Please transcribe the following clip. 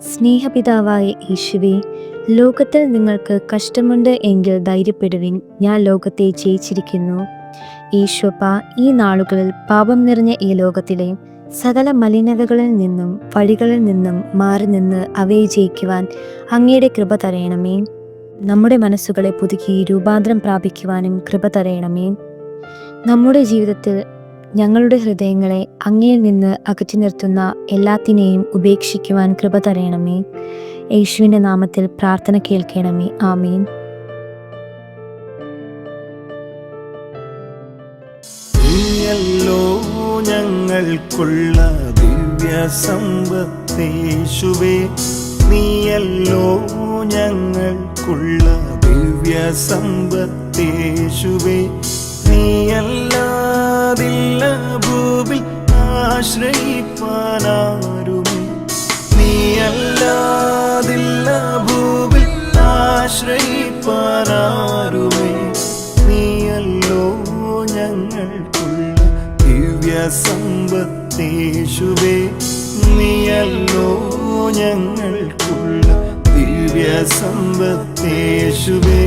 സ്നേഹപിതാവായ യേശുവെ ലോകത്തിൽ നിങ്ങൾക്ക് കഷ്ടമുണ്ട് എങ്കിൽ ധൈര്യപ്പെടുവിൻ. ഞാൻ ലോകത്തെ ജയിച്ചിരിക്കുന്നു. ഈശോപ്പ ഈ നാളുകളിൽ പാപം നിറഞ്ഞ ഈ ലോകത്തിലെ സകല മലിനതകളിൽ നിന്നും വഴികളിൽ നിന്നും മാറി നിന്ന് അവയെ ജയിക്കുവാൻ അങ്ങയുടെ കൃപ തരയണമേ. നമ്മുടെ മനസ്സുകളെ പുതുക്കി രൂപാന്തരം പ്രാപിക്കുവാനും കൃപ തരയണമേ. നമ്മുടെ ജീവിതത്തിൽ ഞങ്ങളുടെ ഹൃദയങ്ങളെ അങ്ങയിൽ നിന്ന് അകറ്റി നിർത്തുന്ന എല്ലാത്തിനെയും ഉപേക്ഷിക്കുവാൻ കൃപ തരയണമേ. യേശുവിന്റെ നാമത്തിൽ പ്രാർത്ഥന കേൾക്കണമേ. ആമീൻ. നീയല്ലോ ഞങ്ങൾക്കുള്ള ദിവ്യ സമ്പത്തേശുവേ നീയല്ലോ ഞങ്ങൾക്കുള്ള ദിവ്യ സമ്പത്തേശുവേ നീയല്ലാതില്ല ആശ്രയിപ്പാനാരുമേ ഭൂവിൽ ആശ്രയിപ്പാനാരുമേ ഞങ്ങൾക്കുള്ള സമ്പത്തേശുവേ നീയല്ലോ ഞങ്ങൾക്കുള്ള ദിവ്യ സമ്പത്തേശുവേ